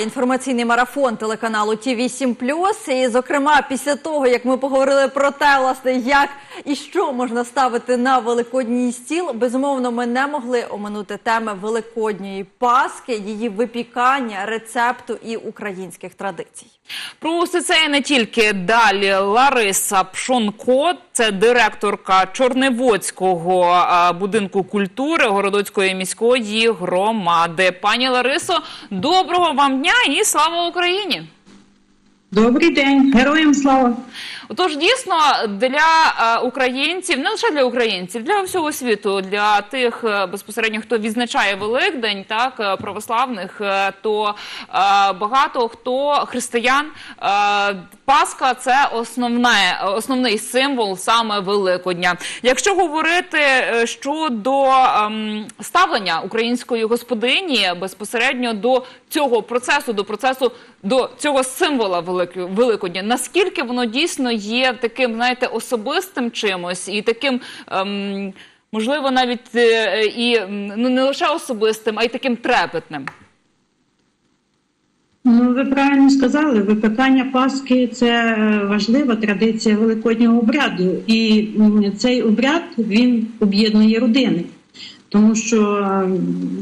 Інформаційний марафон телеканалу ті 8 І, зокрема, після того, як ми поговорили про те, власне, як і що можна ставити на великодній стіл, безумовно, ми не могли оминути теми великодньої паски, її випікання, рецепту і українських традицій. Про усе це і не тільки далі. Лариса Пшонко, це директорка Чорневодського будинку культури Городоцької міської громади. Пані Ларисо, доброго вам дня і слава Україні! Добрий день, героям слава. Отож, дійсно, для е, українців, не лише для українців, для всього світу, для тих е, безпосередньо, хто відзначає Великдень, так е, православних, то багато хто християн. Пасха це основне, основний символ саме Великодня. Якщо говорити щодо ем, ставлення української господині безпосередньо до цього процесу, до процесу до цього символа Велик- Великодня, наскільки воно дійсно є таким, знаєте, особистим чимось і таким. Ем, Можливо, навіть е, і ну не лише особистим, а й таким трепетним. Ну, ви правильно сказали, випекання Пасхи це е, важлива традиція великоднього обряду. І цей обряд він об'єднує родини, тому що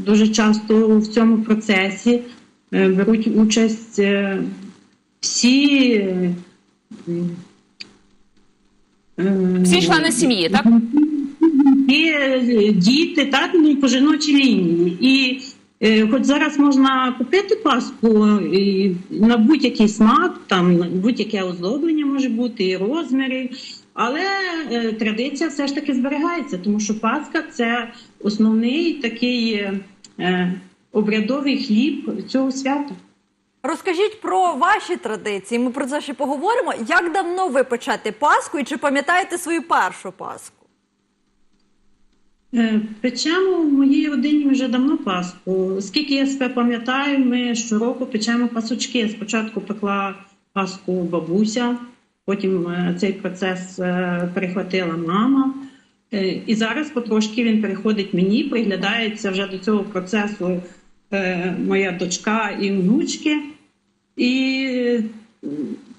дуже часто в цьому процесі е, беруть участь всі. Всі члени сім'ї, так? І е, діти, так, ну і по жіночій лінії. І е, хоч зараз можна купити паску і на будь-який смак, там будь-яке оздоблення може бути, і розміри. Але е, традиція все ж таки зберігається, тому що Пасха це основний такий е, е, обрядовий хліб цього свята. Розкажіть про ваші традиції. Ми про це ще поговоримо. Як давно ви печете паску і чи пам'ятаєте свою першу паску? Е, Печемо в моїй родині вже давно паску. Скільки я себе пам'ятаю, ми щороку печемо пасочки. Спочатку пекла паску бабуся, потім е, цей процес е, перехватила мама. І зараз потрошки він переходить мені, приглядається вже до цього процесу моя дочка і внучки. І е,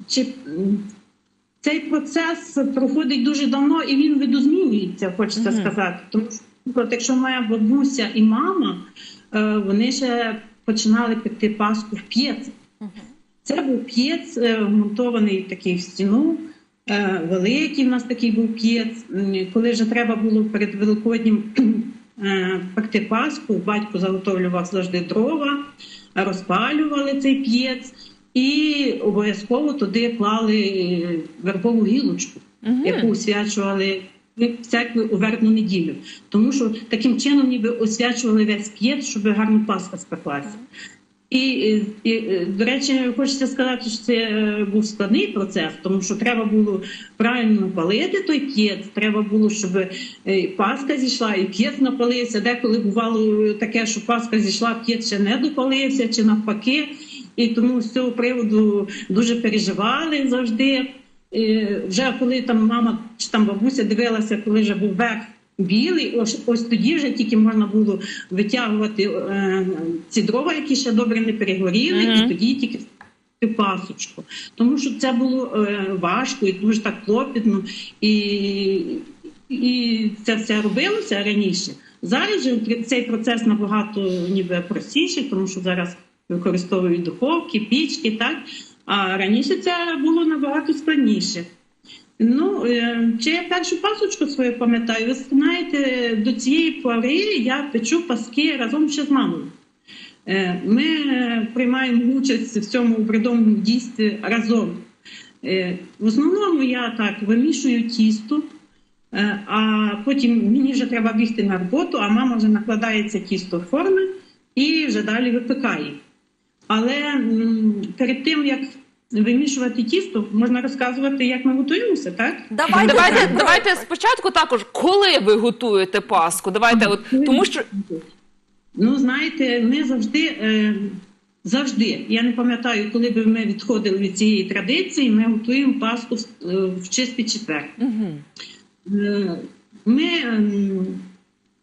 чи цей процес проходить дуже давно і він видозмінюється, хочеться Мгм. сказати. Тому що, якщо моя бабуся і мама, е, вони ще починали пекти паску в п'єц. Це був п'єц, е, вмонтований такий в стіну. е, Великий в нас такий був п'єц. Коли вже треба було перед Великоднім е, пекти паску, батько заготовлював завжди дрова, розпалювали цей п'єць і обов'язково туди клали е, вербову гілочку, угу. яку освячували в церкві у вербну неділю. Тому що таким чином ніби освячували весь п'єць, щоб гарно пасха спеклася. І, і, е, до речі, хочеться сказати, що це е, був складний процес, тому що треба було правильно палити той п'єц, треба було, щоб е, паска зійшла, і п'єц напалився. Деколи бувало таке, що паска зійшла, п'єц ще не допалився, чи навпаки. І тому з цього приводу дуже переживали завжди. І вже коли там мама чи там бабуся дивилася, коли вже був верх білий, ось, ось тоді вже тільки можна було витягувати е, ці дрова, які ще добре не перегоріли, Мгм. і тоді тільки пасочку. Тому що це було е, важко і дуже так клопітно, і, і це все робилося раніше. Зараз же цей процес набагато ніби простіший, тому що зараз використовують духовки, пічки, так. А раніше це було набагато складніше. Ну, е, чи я першу пасочку свою пам'ятаю, ви знаєте, до цієї пори я печу паски разом ще з мамою. Е, Ми приймаємо участь в цьому обрядовому дійстві разом. Е, В основному я так вимішую тісто, а потім мені вже треба бігти на роботу, а мама вже накладає це тісто в форми і вже далі випікає. Але перед тим як вимішувати тісто, можна розказувати, як ми готуємося, так? Давайте, Давайте, давайте спочатку також, коли ви готуєте паску. Давайте, от тому що Ну, знаєте, ми завжди, е, завжди, я не пам'ятаю, коли би ми відходили від цієї традиції, ми готуємо паску в, е, в чистий четвер. Е, Ми ем,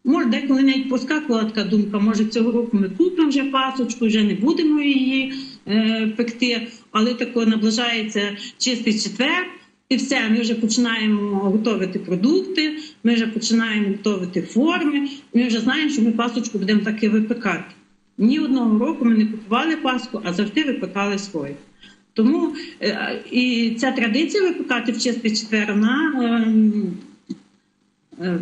Може, деколи навіть поскакувала така думка, може цього року ми купимо вже пасочку, вже не будемо її пекти, але тако наближається чистий четвер. І все, ми вже починаємо готувати продукти, ми вже починаємо готувати форми. Ми вже знаємо, що ми пасочку будемо таки випекати. Ні одного року ми не купували паску, а завжди випекали свою. Тому е, і ця традиція випекати в чистий четвер, вона ем, е,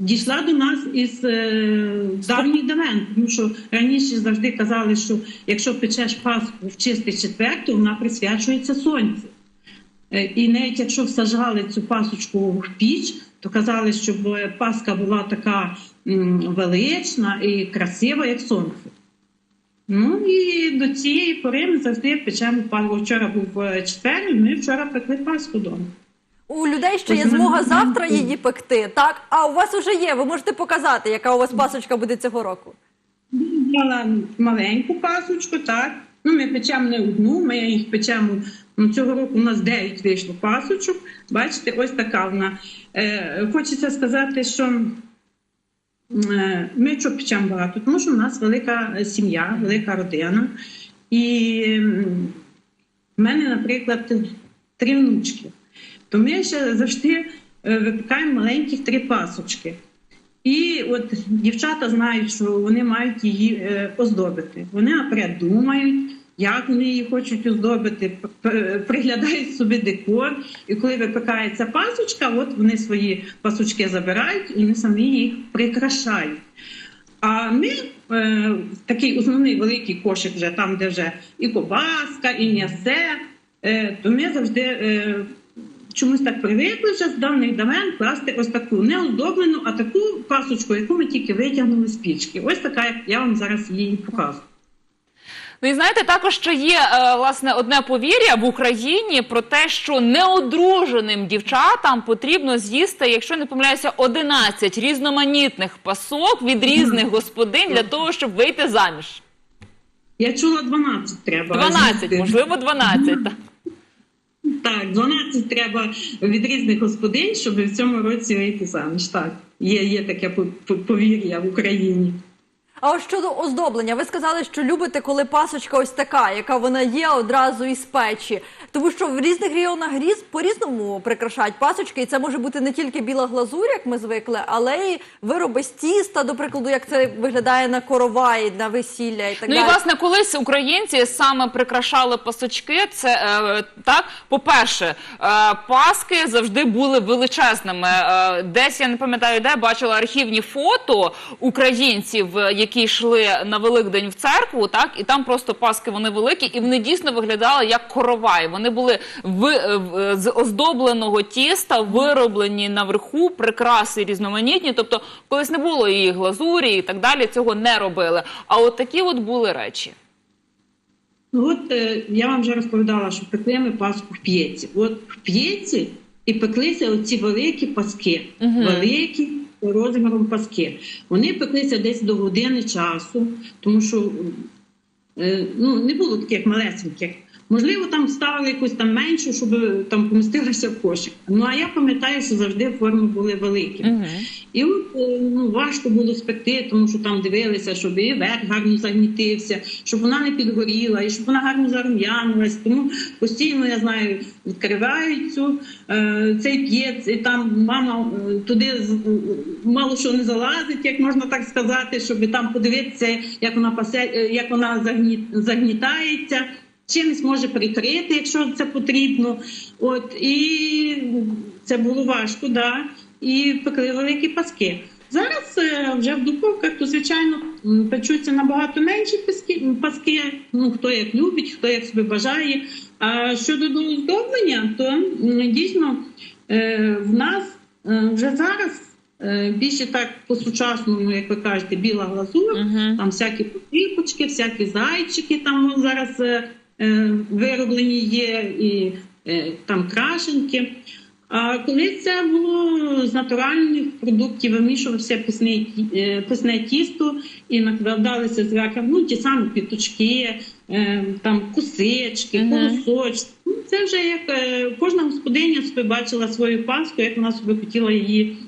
дійшла до нас із е, давніх давен. Тому що раніше завжди казали, що якщо печеш паску в чистий четвер, то вона присвячується сонцю. Е, І навіть якщо всажали цю пасочку в піч, то казали, щоб паска була така велична і красива, як сонце. Ну і до цієї пори ми завжди печемо паску. Вчора був е, четвер, і ми вчора пекли паску вдома. У людей ще є змога завтра її пекти, так? А у вас вже є. Ви можете показати, яка у вас пасочка буде цього року. Взяла маленьку пасочку, так. Ну, ми печемо не одну, ми їх печемо. Ну, цього року у нас 9 вийшло пасочок. Бачите, ось така вона. Е, хочеться сказати, що е, ми що печемо багато, тому що в нас велика сім'я, велика родина. І в мене, наприклад, три внучки. То ми ще завжди е, випікаємо маленьких три пасочки. І от дівчата знають, що вони мають її е, оздобити. Вони наперед думають, як вони її хочуть оздобити, приглядають собі декор. І коли випікається пасочка, от вони свої пасочки забирають і вони самі їх прикрашають. А ми е, такий основний великий кошик, вже там, де вже і кобаска, і м'ясе, то ми завжди чомусь так привикли вже з давних давен класти ось таку не оздоблену, а таку пасочку, яку ми тільки витягнули з пічки. Ось така, як я вам зараз її показую. Ну і знаєте, також ще є е, власне одне повір'я в Україні про те, що неодруженим дівчатам потрібно з'їсти, якщо не помиляюся, 11 різноманітних пасок від різних господинь для того, щоб вийти заміж. Я чула 12 треба. 12, можливо, 12. так. Так, 12 треба від різних господин, щоб в цьому році вийти заміж. Так, є, є таке по- по- повір'я в Україні. А от щодо оздоблення, ви сказали, що любите, коли пасочка ось така, яка вона є одразу із печі. Тому що в різних регіонах різ по-різному прикрашають пасочки, і це може бути не тільки біла глазурь, як ми звикли, але й вироби з тіста, до прикладу, як це виглядає на короваї, на весілля і так Ну і власне, колись українці саме прикрашали пасочки. Це е, так, по-перше, е, паски завжди були величезними. Е, десь я не пам'ятаю, де бачила архівні фото українців, е, які йшли на Великдень в церкву, так і там просто паски вони великі, і вони дійсно виглядали як коровай. Вони були в, е, в- з оздобленого тіста, вироблені наверху, прикраси різноманітні. Тобто, колись не було і глазурі, і так далі. Цього не робили. А от такі от були речі. Ну от е, я вам вже розповідала, що пекли ми паску в п'єці. От в п'єці і пеклися оці великі паски, Мгм. великі розміром паски. Вони пеклися десь до години часу, тому що е, ну, не було таких малесеньких. Можливо, там ставили якусь там меншу, щоб там помістилися в кошик. Ну а я пам'ятаю, що завжди форми були великі. Угу. І от е, ну, важко було спекти, тому що там дивилися, щоб і верх гарно загнітився, щоб вона не підгоріла, і щоб вона гарно зарум'янилась. Тому постійно я знаю, відкривають цю е, цей п'єц, і там мама е, туди мало що не залазить, як можна так сказати, щоб там подивитися, як вона пасе, як вона загнітається. Чимось може прикрити, якщо це потрібно. От і це було важко, да. І пекли великі паски. Зараз е, вже в духовках, то звичайно печуться набагато менші паски, паски. Ну хто як любить, хто як собі бажає. А щодо до оздоблення, то дійсно е, в нас е, вже зараз більше так по-сучасному, як ви кажете, біла глазур, Мгм. там всякі покріпочки, всякі зайчики там зараз е, е, вироблені є, і е, там крашенки. А коли це було з натуральних продуктів, вимішувався пісне, е, пісне тісто і накладалися зверху ну, ті самі квіточки, е, там кусички, колосочки. Ну, Це вже як е, кожна господиня собі бачила свою паску, як вона собі хотіла її е,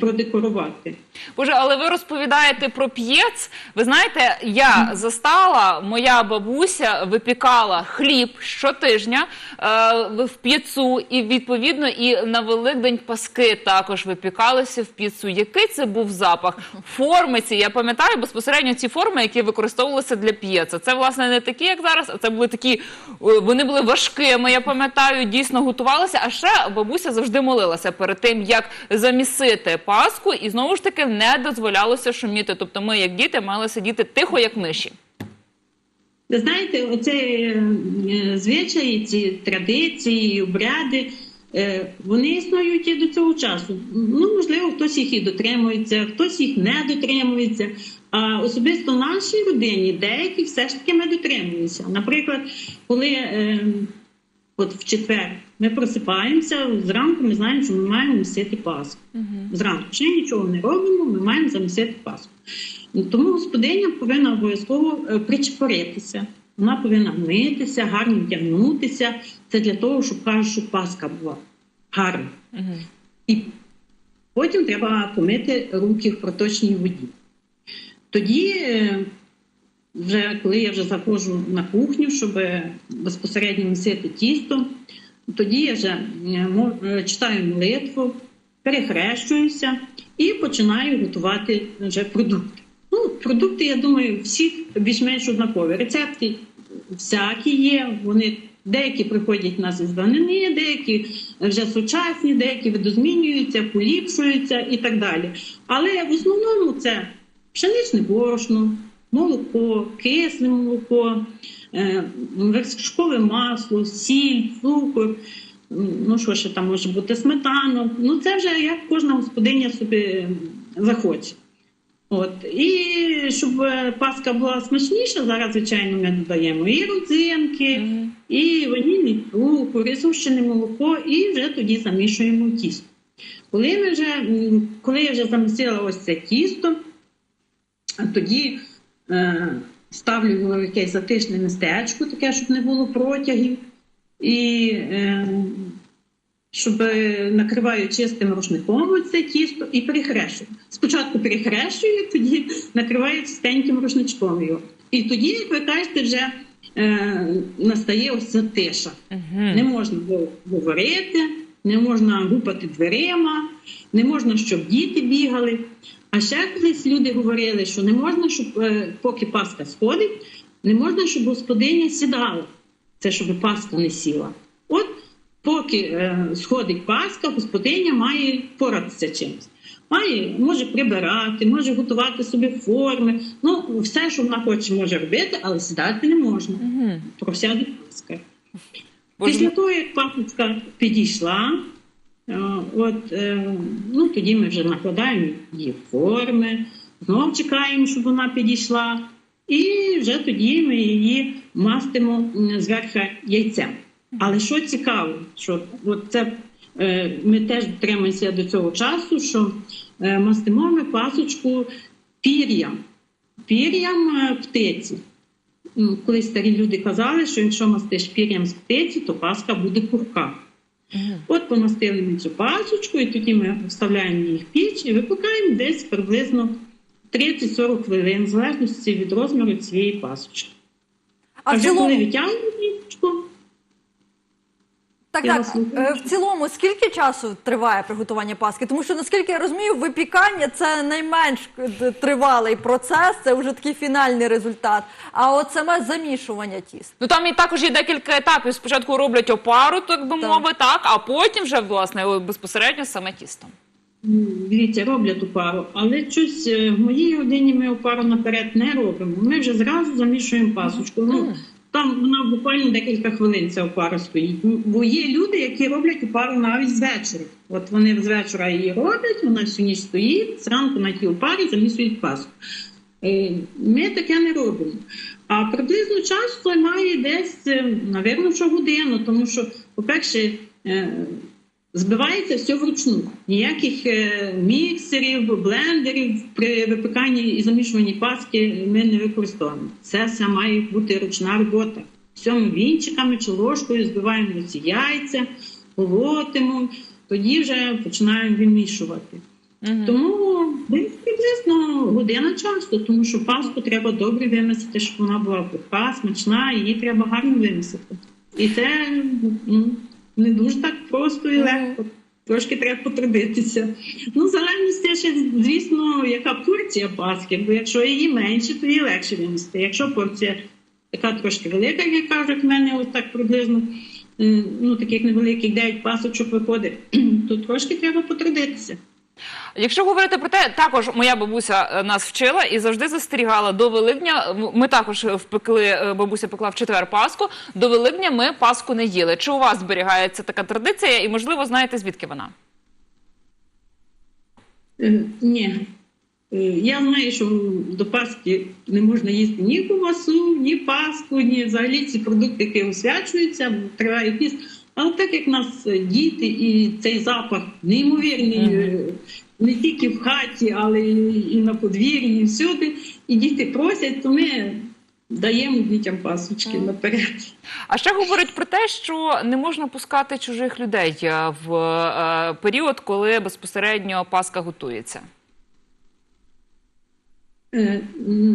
продекорувати. Боже, але ви розповідаєте про п'єц. Ви знаєте, я застала, моя бабуся випікала хліб щотижня е, в п'єцу, і відповідно і на Великдень паски також випікалися в п'єцу. Який це був запах? Форми ці, я пам'ятаю безпосередньо ці форми, які використовувалися для п'єца. Це власне не такі, як зараз, а це були такі, е, вони були важкими. Я пам'ятаю, дійсно готувалися. А ще бабуся завжди молилася перед тим, як замісити паску, і знову ж таки не дозволялося шуміти. Тобто, ми, як діти, мали сидіти тихо, як миші. Ви знаєте, оце е, звичаї, ці традиції, обряди, е, вони існують і до цього часу. Ну, можливо, хтось їх і дотримується, хтось їх не дотримується. А особисто в нашій родині деякі все ж таки ми дотримуємося. Наприклад, коли е, от в четвер ми просипаємося, зранку ми знаємо, що ми маємо місити Пасху. Зранку ще нічого не робимо, ми маємо замісити Пасху. Тому господиня повинна обов'язково е, причепоритися. Вона повинна митися, гарно вдягнутися. Це для того, щоб кажуть, щоб Пасха була гарна. І потім треба помити руки в проточній воді. Тоді, е, вже коли я вже заходжу на кухню, щоб безпосередньо місити тісто, тоді я вже е, е, читаю молитву, перехрещуюся і починаю готувати вже продукти. Ну, продукти, я думаю, всіх більш-менш однакові. Рецепти всякі є. Вони деякі приходять нас із деякі вже сучасні, деякі видозмінюються, поліпшуються і так далі. Але в основному це пшеничне борошно, молоко, кисле молоко, е, вершкове масло, сіль, цукор. Ну, що ще там може бути сметана. Ну, це вже як кожна господиня собі захоче. От. І щоб е, паска була смачніша, зараз, звичайно, ми додаємо і родзинки, і ванільний цукор, і згущене молоко, і вже тоді замішуємо тісто. Коли, ми вже, коли я вже замісила ось це тісто, тоді ставлю його в якесь затишне містечко, таке, щоб не було протягів. І е, щоб е, накриваю чистим рушником це тісто і перехрещую. Спочатку перехрещую, тоді накриваю чистеньким рушничком його. І тоді, як ви кажете, вже е, настає ось ця тиша. Не можна говорити, не можна гупати дверима, не можна, щоб діти бігали. А ще колись люди говорили, що не можна, щоб е, поки паска сходить, не можна, щоб господиня сідала. Це щоб паска не сіла. От поки е, сходить паска, господиня має поратися чимось. Має, може прибирати, може готувати собі форми. Ну, все, що вона хоче, може робити, але сідати не можна. Просяде паска. Боже, Після того, як папочка підійшла, от, е, ну, тоді ми вже накладаємо її форми, знову чекаємо, щоб вона підійшла, і вже тоді ми її мастимо зверху яйцем. Але що цікаво, що от це е, ми теж дотримуємося до цього часу, що е, мастимо ми пасочку пір'ям, пір'ям птиці. Ну, Колись старі люди казали, що якщо мастиш пір'ям з птиці, то паска буде От помастили ми цю пасочку, і тоді ми вставляємо її в піч і випікаємо десь приблизно 30-40 хвилин, в залежності від розміру цієї пасочки. А а вже коли цілому, витягнемо пічку, так, я так, е, в цілому, скільки часу триває приготування паски? Тому що, наскільки я розумію, випікання це найменш тривалий процес, це вже такий фінальний результат. А от саме замішування тіст. Ну там і також є декілька етапів. Спочатку роблять опару, так би Так. мовити, так, а потім вже власне безпосередньо саме тісто. М, Дивіться, роблять опару, але щось е, в моїй родині ми опару наперед не робимо. Ми вже зразу замішуємо пасочку. Ну, там вона буквально декілька хвилин ця опара стоїть. Бо є люди, які роблять опару навіть з вечора. От вони з вечора її роблять, вона всю ніч стоїть, зранку на тій опарі замісують паску. Е, Ми таке не робимо. А приблизно час займає десь, е, напевно, що годину, тому що, по-перше, е, Збивається все вручну. Ніяких е, міксерів, блендерів при випіканні і замішуванні паски ми не використовуємо. Це все має бути ручна робота. Все ми вінчиками чи ложкою збиваємо ці яйця, полотимо, тоді вже починаємо вимішувати. Тому десь приблизно година часу, тому що паску треба добре вимісити, щоб вона була пухка, смачна, її треба гарно вимісити. І це ну, не дуже так просто і легко. Трошки треба потрудитися. Ну, в залежності ще, звісно, яка порція паски, бо якщо її менше, то її легше винести. Якщо порція така трошки велика, як кажуть, в мене ось так приблизно, ну таких невеликих 9 пасочок виходить, то трошки треба потрудитися. Якщо говорити про те, також моя бабуся е, нас вчила і завжди застерігала до Великдня. Ми також впекли, е, бабуся пекла в четвер Пасху. До Великдня ми Пасху не їли. Чи у вас зберігається така традиція? І можливо знаєте звідки вона? Е, Ні. Е, Я знаю, що до Пасхи не можна їсти ні ковбасу, ні паску, ні взагалі ці продукти, які освячуються, триває піст. Але так як нас діти і цей запах неймовірний, е, не тільки в хаті, але і на подвір'ї, і всюди, і діти просять, то ми даємо дітям пасочки наперед. А ще говорять про те, що не можна пускати чужих людей е, в е, період, коли безпосередньо Пасха готується.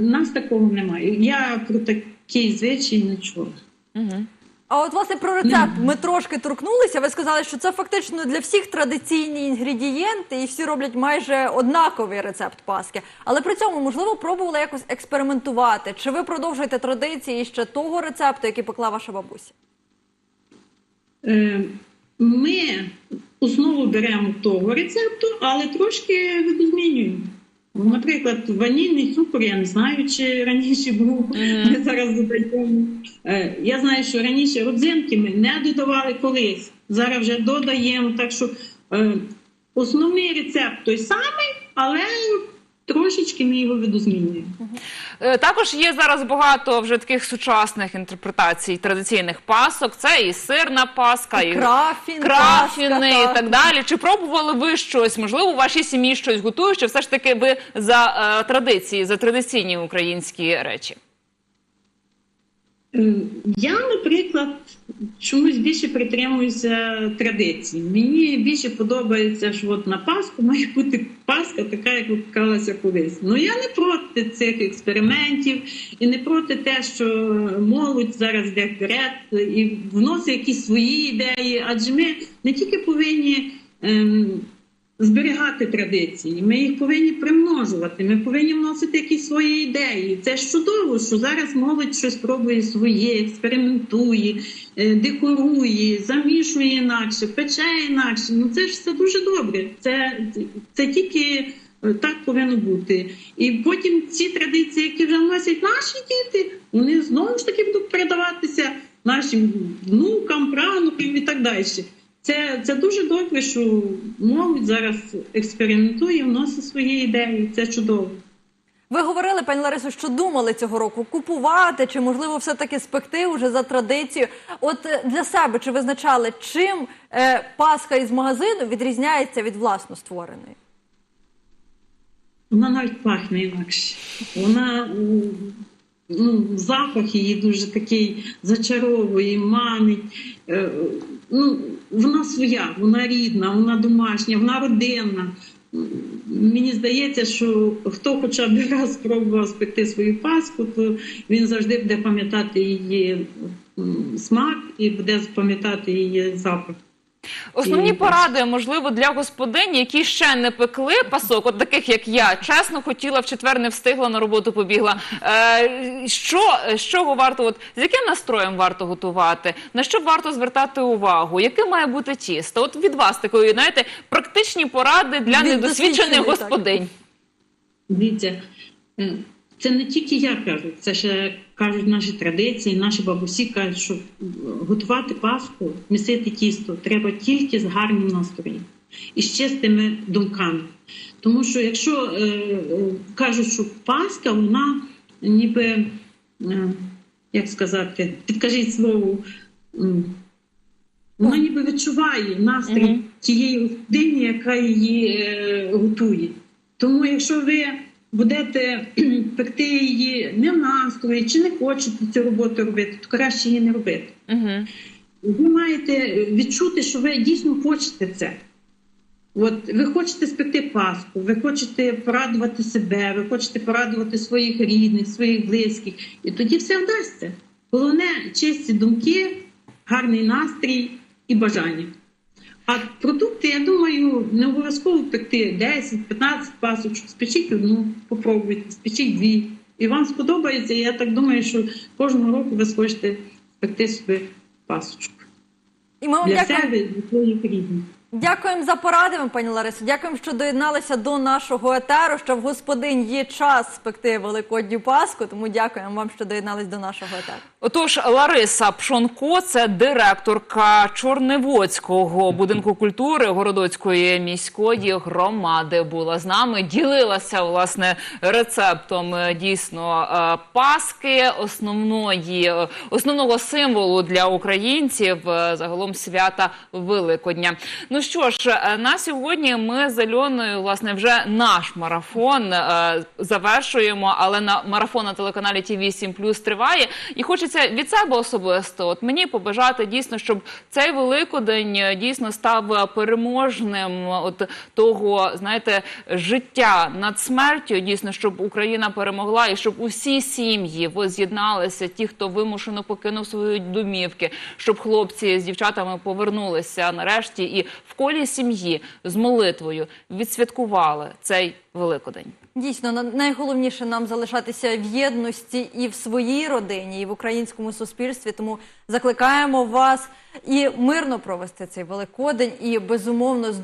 Нас такого немає. Я про такий звичай не чула. Угу. А от власне про рецепт ми трошки торкнулися. Ви сказали, що це фактично для всіх традиційні інгредієнти, і всі роблять майже однаковий рецепт паски. Але при цьому можливо пробували якось експериментувати. Чи ви продовжуєте традиції ще того рецепту, який пекла ваша бабуся? Е, Ми основу беремо того рецепту, але трошки видозмінюємо. Наприклад, ванільний цукор, я не знаю, чи раніше був, ми зараз додаємо. Е, Я знаю, що раніше родзинки ми не додавали колись. Зараз вже додаємо. Так що е, основний рецепт той самий, але трошечки ми його видозмінюємо. Е, Також є зараз багато вже таких сучасних інтерпретацій традиційних пасок. Це і сирна паска, і, Крафін, крафіни паска, і так далі. Чи пробували ви щось? Можливо, у вашій сім'ї щось готують, чи все ж таки ви за е, традиції, за традиційні українські речі? Е, Я, наприклад, чомусь більше притримуюся традицій. Мені більше подобається, що от на Пасху має бути Пасха така, як випікалася колись. Ну я не проти цих експериментів і не проти те, що молодь зараз йде вперед і вносить якісь свої ідеї. Адже ми не тільки повинні. Ем, зберігати традиції. Ми їх повинні примножувати. Ми повинні вносити якісь свої ідеї. Це ж чудово, що зараз молодь щось пробує своє, експериментує, е, декорує, замішує інакше, пече інакше. Ну це ж все дуже добре. Це, це тільки. е, Так повинно бути, і потім ці традиції, які вже вносять наші діти, вони знову ж таки будуть передаватися нашим внукам, правнукам і так далі. Це, це дуже добре, що молодь зараз експериментує, вносить свої ідеї. Це чудово. Ви говорили, пані Ларисо, що думали цього року купувати, чи можливо все-таки спекти уже за традицією. От е, для себе чи визначали, чим е, паска із магазину відрізняється від власно створеної? Вона навіть пахне інакше. Вона ну, запах її дуже такий зачаровує, манить. Е, Ну, вона своя, вона рідна, вона домашня, вона родинна. Мені здається, що хто хоча б раз спробував спекти свою паску, то він завжди буде пам'ятати її смак і буде пам'ятати її запах. Основні І- поради, можливо, для господинь, які ще не пекли пасок, от таких як я, чесно хотіла в четвер, не встигла на роботу, побігла. Е, що, з чого варто, от з яким настроєм варто готувати? На що варто звертати увагу? Яке має бути тісто? От від вас такої, знаєте, практичні поради для недосвідчених господинь. Дивіться, е, це не тільки я кажу, це ще кажуть наші традиції, наші бабусі кажуть, що готувати пасху, місити тісто треба тільки з гарним настроєм і з чистими думками. Тому що якщо е, е, кажуть, що паска, вона ніби, е, як сказати, підкажіть слово, вона ніби відчуває настрій тієї господині, яка її е, готує. Тому, якщо ви будете пекти її не в настрої, чи не хочете цю роботу робити, то краще її не робити. Угу. Ви маєте відчути, що ви дійсно хочете це. От ви хочете спекти Пасху, ви хочете порадувати себе, ви хочете порадувати своїх рідних, своїх близьких, і тоді все вдасться. Головне чисті думки, гарний настрій і бажання. А продукти, я думаю, не обов'язково пекти 10-15 пасочок. Спечіть одну, попробуйте, спечіть дві. І вам сподобається. І я так думаю, що кожного року ви схочете спекти собі пасочку І ми вам для дякуємо. себе і для своїх рідних. Дякуємо за поради, пані Ларисо. Дякуємо, що доєдналися до нашого етеру. Що в господинь є час спекти великодню паску. Тому дякуємо вам, що доєднались до нашого етеру. Отож, Лариса Пшонко, це директорка Чорневодського будинку культури Городоцької міської громади, була з нами. Ділилася власне рецептом е, дійсно е, паски, основної е, основного символу для українців загалом свята Великодня. Ну що ж, е, на сьогодні ми з Альоною власне вже наш марафон е, завершуємо, але на марафон на телеканалі ТВ 7 Плюс триває. І хочеться від себе особисто, от мені побажати дійсно, щоб цей великодень е, дійсно став переможним. От того, знаєте, життя над смертю, дійсно, щоб Україна перемогла, і щоб усі сім'ї воз'єдналися, ті, хто вимушено покинув свої домівки, щоб хлопці з дівчатами повернулися нарешті і в колі сім'ї з молитвою відсвяткували цей великодень. Дійсно, на- найголовніше нам залишатися в єдності і в своїй родині, і в українському суспільстві. Тому закликаємо вас і мирно провести цей великодень, і безумовно з